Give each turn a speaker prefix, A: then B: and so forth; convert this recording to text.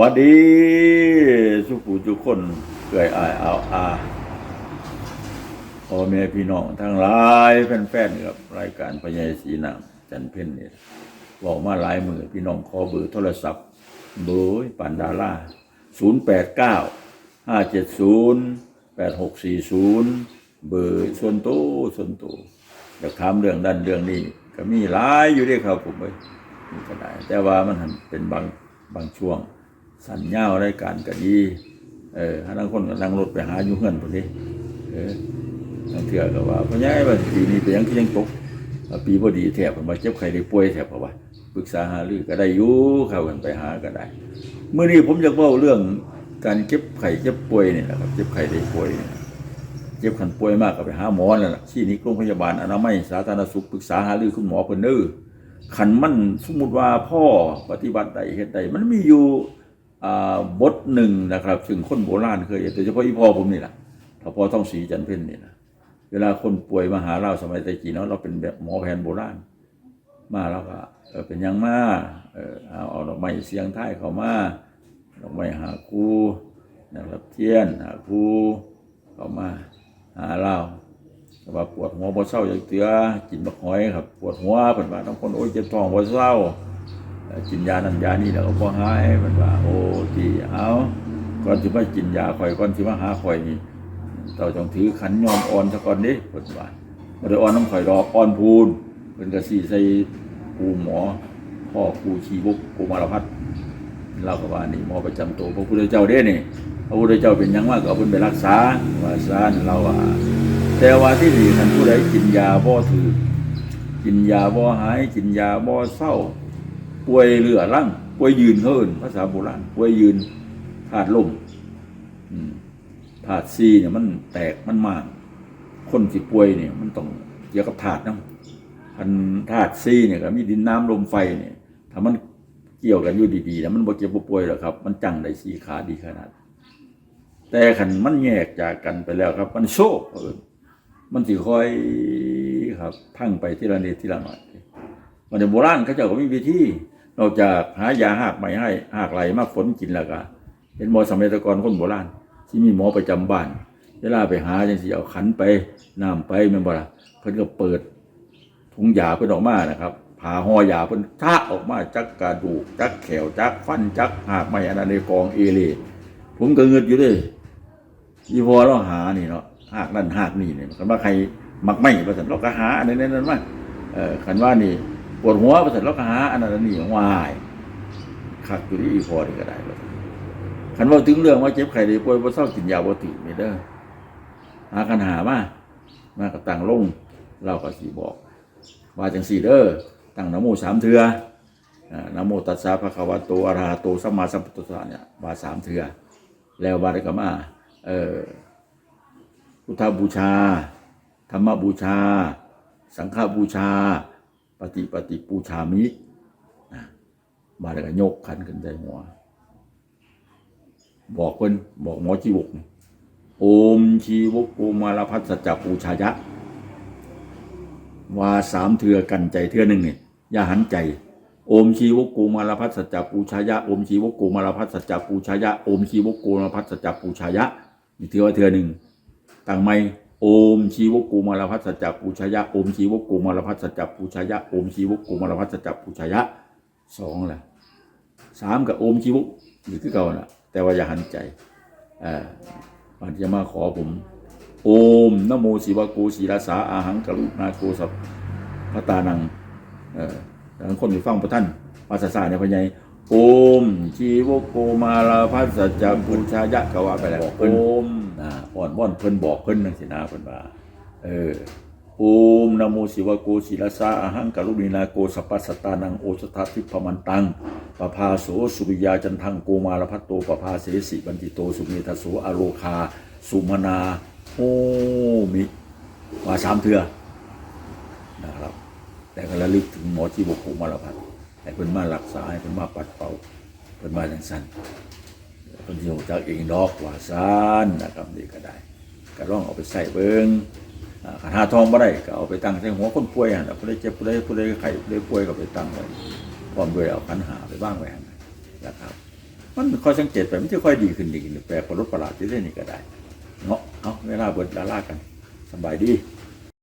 A: วัสดีสุผู้ทุกคนเกยอายเอาอาพ่อแม่พี่น้องทั้งหลายแฟนๆกับรายการพญายศรีนามจันเพ่นนี่ยบอกมาหลายมือพี่น้องขอเบอร์โทรศัพท์เบอร์ปันดาล่าศูนย์แปดเก้าห้าเจ็ดศูนย์แปดหกสี่ศูนย์เบอร์ส่วนตัวส่วนตัวอยากถามเรื่องด้านเรื่องนี้ ก็มีหลายอยู่ด้วยครับผมเว้ยก็ได้ แต่ว่ามันเป็นบางบางช่วง สัญญารายการก็ดี เออถ้าทั้งคนก็นั่งรถไปหาอยู่เฮือนพอดีเออทั้งเถื่อก็ว่าเพราะงั้นว่าปีนี้เป็นยังที่ยังตกปีพอดีแถบมาเจ็บไข้ได้ป่วยแถบเพราว่าปรึกษาหารือก็ได้อยู่เข้ากันไปหาก็ได้เมื่อนี้ผมจะเล่าเรื่องการเจ็บไข้เจ็บป่วยเนี่ยนะครับเจ็บไข้ได้ป่วยเจ็บขันป่วยมากก็ไปหาหมอนั่นะที่นี้โรงพยาบาลอนามัยสาธารณสุขปรึกษาหารือคุณหมอเพิ่นเด้อขันมันสมมุติว่าพ่อปฏิบัติใดเฮ็ดใดมันมีอยู่ บทหนึ่งนะครับ ซึ่งคนโบราณเคยโดยเฉพาะอีพ่อผมนี่แหละถ้าพ่อต้องสีจันเพ่นนี่นะเวลาคนป่วยมาหาเราสมัยตะกี้เนาะเราเป็นแบบหมอแผนโบราณ มาแล้วก็เออเป็นยังมาเออเอาเอาดอกไม้เสียงท้ายเข้ามาดอกไม้หาคูนะครับเทียนหาคูเข้ามาหาเราแต่ว่าปวดหัวบ่เศร้าอย่างเตือกินบักหอยครับ ปวดหัวเพิ่นว่าต้องคนโอ้ยเจ็บท้องบ่เศร้า กินยานันยานี่แล้วก็พอหายมันว่า โอ้ที่เอาก่อนที่มากินยาข่อยก่อนที่มาหาข่อยนี่เจ้าจงถือขันยอมอ่อนซะก่อนดิเพิ่นว่าบ่ได้อ่อนน้ำข่อยดอกอ่อนพูนเพิ่นก็สิใส่ปูหมอพ่อปูชีบุกปูมารพัฒน์เราก็ว่านี่หมอประจำตัวพระพุทธเจ้าเด้นี่พระพุทธเจ้าเป็นยังว่าก็เอาเพิ่นไปรักษาว่าซานเราว่าแต่ว่าที่นี่ท่านผู้ใดกินยาบ่ถือกินยาบ่หายกินยาบ่เศร้า ป่วยเรือร่างป่วยยืนเฮินภาษาโบราณป่วยยืนธาตุลมอืมธาตุซีเนี่ยมันแตกมันมาก คนที่ป่วยเนี่ย มันต้องเกี่ยวกับธาตุนะพันธาตุซีเนี่ยก็มีดินน้ำลมไฟเนี่ยถ้ามันเกี่ยวกันอยู่ดีๆแล้วมันบ่เจ็บบ่ป่วยหรอกครับ มันจังได้สีขาดีขนาด แต่ขันมันแยกจากกันไปแล้วครับ มันโชคเอินมันสิค่อยครับ พังไปที่ละนิดทีละหน่อยมันในโบราณเขาเจ้าก็มีวิธี นอกจากหายาหากใหม่ให้หากไหลมากฝนกินแล้วก็เห็นหมอสมัยตะกอนคนโบราณที่มีหมอประจำบ้าน เวลาไปหาจังสิเอาขันไปน้ำไปแม่นบ่ล่ะเพิ่นก็เปิดถุงยาเพิ่นออกมานะครับผ่าห่อยาเพิ่นทะออกมาจักกระดูกจักแขวจักฟันจักหากไม่อันนั้นในกองเอเลผมก็เงิดอยู่เด้อีพอเราหานี่เนาะหากนั่นหากนี่เนี่ยคันว่าใครมักไม่ประสันเราก็หาอันนั้นนั้นมาเออคันว่านี่ ปวดหัวประสาทเราก็หาอันนั้นนนี้วายคักอยู่ที่อีพอนี่ก็ได้ว่าซั่นคันว่าถึงเรื่องว่าเจ็บไข้ได้ป่วยบ่เศร้ากินยาบ่ตินี่เด้อหาคันหามามาก็ตั้งลงเราก็สิบอก ว่าจังสี่เด้อตั้งนโมสามเทืออ่านโมตัสสะภะคะวะโตอะระหะโตสัมมาสัมพุทธัสสะเนี่ยว่าสามเทือแล้วว่าได้ก็มาเออพุทธบูชา ธรรมบูชา สังฆบูชา ฏิปฏิปูชามิมาแล้วก็ยกขันขึ้นใจหัว บอกเพิ่นบอกหมอชีวกโอมชีวกโอมาลพัสสจจปูชายะว่าสามเถือกันใจเถือหนึ่งเนี่ยอย่าหันใจ โอมชีวกโกมาลพัสสจจปูชายะ โอมชีวกโกมาลพัสสจจปูชายะ โอมชีวกโกมาลพัสสจจปูชายะนี่เถือว่าเถือหนึ่งต่างไม่ โอมชีวกโกมาลพัสสจจปูชยะโอมชีวกโกมาลพัสสจจปูชยะโอมชีวกโกมาลพัสสจจปูชยะสองแหละสามกับโอมชีวกนี่คือเก่านะแต่ว่าอย่าหันใจอ่ามันจะมาขอผม โอมนโมศิวะโกศีรสาอาหังกรุณาโกสัพพตานังเออแล้วคนที่ฟังพระท่านภาษาศาสตร์เนี่ยพะไง โอมชีวโกมาลาพัสสจจปุญชายะกว่าไปแล้วโอมนะอ่อนว่อนเพิ่นบอกเพิ่นนังสินาเพิ่นว่าเออโอมนะโมศิวะโกศีรสาอาหังกรุณาโกสัพพสตานังโอสทัทิพมันตังปภาโสสุริยาจันทังโกมาลพัตโตปภาเสสิบันติโตสุเมธโสอโรคา สุมนาโหมิมาสามเทือนะครับแต่ก็ระลึกถึงหมอที่บกุมารพัฒน์ ให้เพิ่นมารักษาให้เพิ่นมาปัดเป่าเพิ่นมาจังสั้นเพิ่นสิรู้จักเองดอกว่าซ่านนะครับนี่ก็ได้ก็ลองเอาไปใส่เบิ่งอ่าคันหาทองบ่ได้ก็เอาไปตั้งใส่หัวคนป่วยหั่นน่ะผู้ใดเจ็บผู้ใดผู้ใดไข้ผู้ใดป่วยก็ไปตั้งไว้พร้อมด้วยเอาขันหาไปบ้างไว้หั่นนะครับ มันค่อยสังเกตไปมันจะค่อยดีขึ้นดีขึ้นแปลกประหลดประหลาดที่เล่นนี่ก็ได้เนาะเอาเวลาเบิดดารากันสบายดี